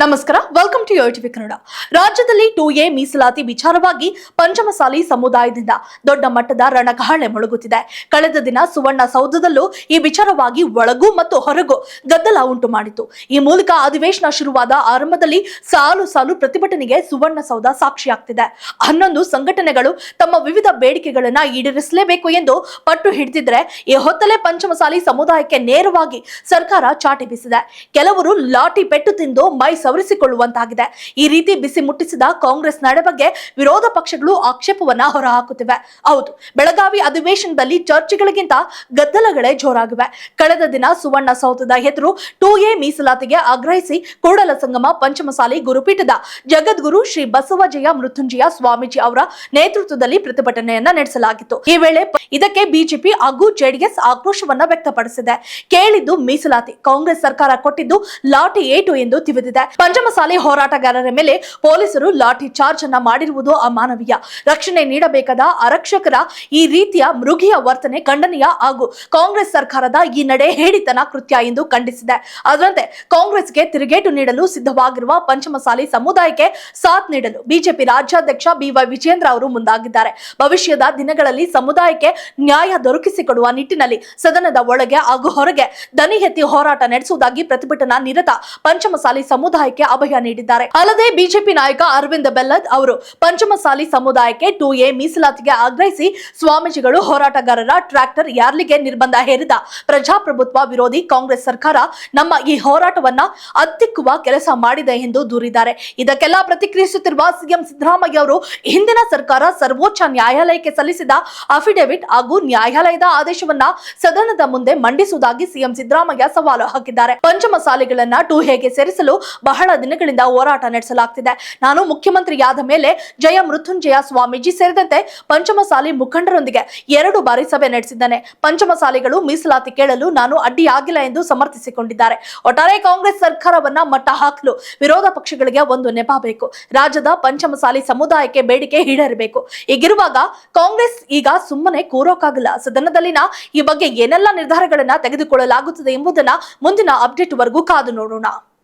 ನಮಸ್ಕಾರ welcome to TV Kannada. ರಾಜ್ಯದಲ್ಲಿ to A ಮೀಸಲಾತಿ ವಿಚಾರವಾಗಿ ಪಂಚಮಸಾಲಿ ಸಮುದಾಯದಿಂದ ದೊಡ್ಡ ಮಟ್ಟದ ರಣಕಹಳೆ ಮೊಳಗುತ್ತಿದೆ. ಕಳೆದ ದಿನ ಸುವರ್ಣ ಸೌಧದಲ್ಲೂ ಈ ವಿಚಾರವಾಗಿ ಒಳಗೂ ಮತ್ತು ಹೊರಗೂ ಗದ್ದಲ ಉಂಟು ಮಾಡಿತು ಈ ಮೂಲಕ ಅಧಿವೇಶನ ಶುರುವಾದ ಆರಂಭದಲ್ಲಿ ಸಾಲು ಸಾಲು ಪ್ರತಿಭಟನೆಗೆ ಸುವರ್ಣ ಸೌಧ ಸಾಕ್ಷಿಯಾಗ್ತಿದೆ. ಹನ್ನೊಂದು ಸಂಘಟನೆಗಳು ತಮ್ಮ ವಿವಿಧ ಬೇಡಿಕೆಗಳನ್ನ ಈಡೇರಿಸಲೇಬೇಕು ಎಂದು ಪಟ್ಟು ಹಿಡಿದಿದ್ರೆ ಈ ಹೊತ್ತಲೇ ಪಂಚಮಸಾಲಿ ಸಮುದಾಯಕ್ಕೆ ನೇರವಾಗಿ ಸರ್ಕಾರ ಚಾಟಿ ಬೀಸಿದೆ. ಕೆಲವರು ಲಾಠಿ ಪೆಟ್ಟು ತಿಂದು ಮೈ ಸವರಿಸಿಕೊಳ್ಳುವಂತಾಗಿದೆ. ಈ ರೀತಿ ಬಿಸಿ ಮುಟ್ಟಿಸಿದ ಕಾಂಗ್ರೆಸ್ ನಡೆ ಬಗ್ಗೆ ವಿರೋಧ ಪಕ್ಷಗಳು ಆಕ್ಷೇಪವನ್ನ ಹೊರಹಾಕುತ್ತಿವೆ. ಹೌದು, ಬೆಳಗಾವಿ ಅಧಿವೇಶನದಲ್ಲಿ ಚರ್ಚೆಗಳಿಗಿಂತ ಗದ್ದಲಗಳೇ ಜೋರಾಗಿವೆ. ಕಳೆದ ದಿನ ಸುವರ್ಣ ಸೌಧದ ಎದುರು ಟೂ ಎ ಮೀಸಲಾತಿಗೆ ಆಗ್ರಹಿಸಿ ಕೂಡಲ ಸಂಗಮ ಪಂಚಮಸಾಲಿ ಗುರುಪೀಠದ ಜಗದ್ಗುರು ಶ್ರೀ ಬಸವಜಯ ಮೃತ್ಯುಂಜಯ ಸ್ವಾಮೀಜಿ ಅವರ ನೇತೃತ್ವದಲ್ಲಿ ಪ್ರತಿಭಟನೆಯನ್ನ ನಡೆಸಲಾಗಿತ್ತು. ಈ ವೇಳೆ ಇದಕ್ಕೆ ಬಿಜೆಪಿ ಹಾಗೂ ಜೆಡಿಎಸ್ ಆಕ್ರೋಶವನ್ನ ವ್ಯಕ್ತಪಡಿಸಿದೆ. ಕೇಳಿದ್ದು ಮೀಸಲಾತಿ, ಕಾಂಗ್ರೆಸ್ ಸರ್ಕಾರ ಕೊಟ್ಟಿದ್ದು ಲಾಟಿ ಏಟು ಎಂದು ತಿಳಿದಿದೆ. ಪಂಚಮಸಾಲಿ ಹೋರಾಟಗಾರರ ಮೇಲೆ ಪೊಲೀಸರು ಲಾಠಿ ಚಾರ್ಜ್ ಅನ್ನ ಮಾಡಿರುವುದು ಅಮಾನವೀಯ. ರಕ್ಷಣೆ ನೀಡಬೇಕಾದ ಆರಕ್ಷಕರ ಈ ರೀತಿಯ ಮೃಗಿಯ ವರ್ತನೆ ಖಂಡನೀಯ ಹಾಗೂ ಕಾಂಗ್ರೆಸ್ ಸರ್ಕಾರದ ಈ ನಡೆ ಹೇಡಿತನ ಕೃತ್ಯ ಎಂದು ಖಂಡಿಸಿದೆ. ಅದರಂತೆ ಕಾಂಗ್ರೆಸ್ಗೆ ತಿರುಗೇಟು ನೀಡಲು ಸಿದ್ಧವಾಗಿರುವ ಪಂಚಮಸಾಲಿ ಸಮುದಾಯಕ್ಕೆ ಸಾಥ್ ನೀಡಲು ಬಿಜೆಪಿ ರಾಜ್ಯಾಧ್ಯಕ್ಷ ಬಿವೈ ವಿಜೇಂದ್ರ ಅವರು ಮುಂದಾಗಿದ್ದಾರೆ. ಭವಿಷ್ಯದ ದಿನಗಳಲ್ಲಿ ಸಮುದಾಯಕ್ಕೆ ನ್ಯಾಯ ದೊರಕಿಸಿಕೊಡುವ ನಿಟ್ಟಿನಲ್ಲಿ ಸದನದ ಒಳಗೆ ಹಾಗೂ ಹೊರಗೆ ದನಿ ಎತ್ತಿ ಹೋರಾಟ ನಡೆಸುವುದಾಗಿ ಪ್ರತಿಭಟನಾ ನಿರತ ಪಂಚಮಸಾಲಿ ಸಮುದಾಯಕ್ಕೆ ಅಭಯ ನೀಡಿದ್ದಾರೆ. ಅಲ್ಲದೆ ಬಿಜೆಪಿ ನಾಯಕ ಅರವಿಂದ ಬೆಲ್ಲದ್ ಅವರು ಪಂಚಮಸಾಲಿ ಸಮುದಾಯಕ್ಕೆ ಟು ಎ ಮೀಸಲಾತಿಗೆ ಆಗ್ರಹಿಸಿ ಸ್ವಾಮೀಜಿಗಳು ಹೋರಾಟಗಾರರ ಟ್ರ್ಯಾಕ್ಟರ್ ಯಾರ್ಲಿಗೆ ನಿರ್ಬಂಧ ಹೇರಿದ ಪ್ರಜಾಪ್ರಭುತ್ವ ವಿರೋಧಿ ಕಾಂಗ್ರೆಸ್ ಸರ್ಕಾರ ನಮ್ಮ ಈ ಹೋರಾಟವನ್ನ ಅತ್ತಿಕ್ಕುವ ಕೆಲಸ ಮಾಡಿದೆ ಎಂದು ದೂರಿದ್ದಾರೆ. ಇದಕ್ಕೆಲ್ಲ ಪ್ರತಿಕ್ರಿಯಿಸುತ್ತಿರುವ ಸಿಎಂ ಸಿದ್ದರಾಮಯ್ಯ ಅವರು, ಹಿಂದಿನ ಸರ್ಕಾರ ಸರ್ವೋಚ್ಚ ನ್ಯಾಯಾಲಯಕ್ಕೆ ಸಲ್ಲಿಸಿದ ಅಫಿಡೆವಿಟ್ ಹಾಗೂ ನ್ಯಾಯಾಲಯದ ಆದೇಶವನ್ನ ಸದನದ ಮುಂದೆ ಮಂಡಿಸುವುದಾಗಿ ಸಿಎಂ ಸಿದ್ದರಾಮಯ್ಯ ಸವಾಲು ಹಾಕಿದ್ದಾರೆ. ಪಂಚಮಸಾಲಿಗಳನ್ನ ಟು ಹೇಗೆ ಸೇರಿಸಲು ಬಹಳ ದಿನಗಳಿಂದ ಹೋರಾಟ ನಡೆಸಲಾಗ್ತಿದೆ. ನಾನು ಮುಖ್ಯಮಂತ್ರಿಯಾದ ಮೇಲೆ ಜಯ ಮೃತ್ಯುಂಜಯ ಸ್ವಾಮೀಜಿ ಸೇರಿದಂತೆ ಪಂಚಮಸಾಲಿ ಮುಖಂಡರೊಂದಿಗೆ ಎರಡು ಬಾರಿ ಸಭೆ ನಡೆಸಿದ್ದೇನೆ. ಪಂಚಮಸಾಲಿಗಳು ಮೀಸಲಾತಿ ಕೇಳಲು ನಾನು ಅಡ್ಡಿಯಾಗಿಲ್ಲ ಎಂದು ಸಮರ್ಥಿಸಿಕೊಂಡಿದ್ದಾರೆ. ಒಟ್ಟಾರೆ ಕಾಂಗ್ರೆಸ್ ಸರ್ಕಾರವನ್ನ ಮಟ್ಟ ಹಾಕಲು. ವಿರೋಧ ಪಕ್ಷಗಳಿಗೆ ಒಂದು ನೆಪ ಬೇಕು. ರಾಜ್ಯದ ಪಂಚಮಸಾಲಿ ಸಮುದಾಯಕ್ಕೆ ಬೇಡಿಕೆ ಈಡೇರಬೇಕು. ಈಗಿರುವಾಗ ಕಾಂಗ್ರೆಸ್ ಈಗ ಸುಮ್ಮನೆ ಕೂರೋಕಾಗಲ್ಲ. ಸದನದಲ್ಲಿನ ಈ ಬಗ್ಗೆ ಏನೆಲ್ಲ ನಿರ್ಧಾರಗಳನ್ನ ತೆಗೆದುಕೊಳ್ಳಲಾಗುತ್ತದೆ ಎಂಬುದನ್ನ ಮುಂದಿನ ಅಪ್ಡೇಟ್ ವರೆಗೂ ಕಾದು ನೋಡೋಣ.